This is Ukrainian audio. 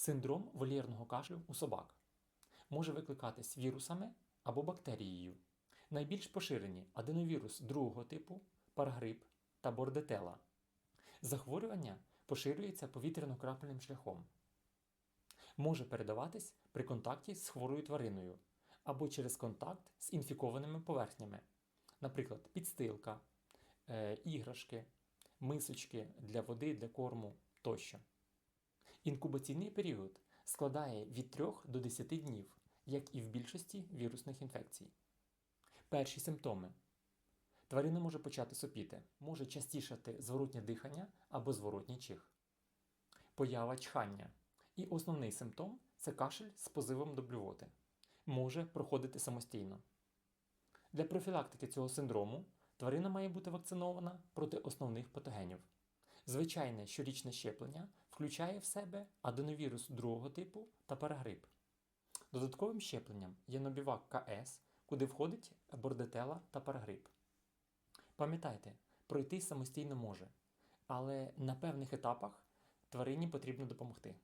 Синдром вольєрного кашлю у собак може викликатись вірусами або бактерією. Найбільш поширені аденовірус другого типу, парагрип та бордетела. Захворювання поширюється повітряно-крапельним шляхом. Може передаватись при контакті з хворою твариною або через контакт з інфікованими поверхнями, наприклад, підстилка, е, іграшки, мисочки для води, для корму тощо. Інкубаційний період складає від 3 до 10 днів, як і в більшості вірусних інфекцій. Перші симптоми. Тварина може почати сопіти, може частішати зворотнє дихання або зворотній чих. Поява чхання. І основний симптом це кашель з позивом до блювоти. Може проходити самостійно. Для профілактики цього синдрому тварина має бути вакцинована проти основних патогенів. Звичайне щорічне щеплення включає в себе аденовірус другого типу та парагрип. Додатковим щепленням є нобівак КС, куди входить бордетела та парагрип. Пам'ятайте, пройти самостійно може, але на певних етапах тварині потрібно допомогти.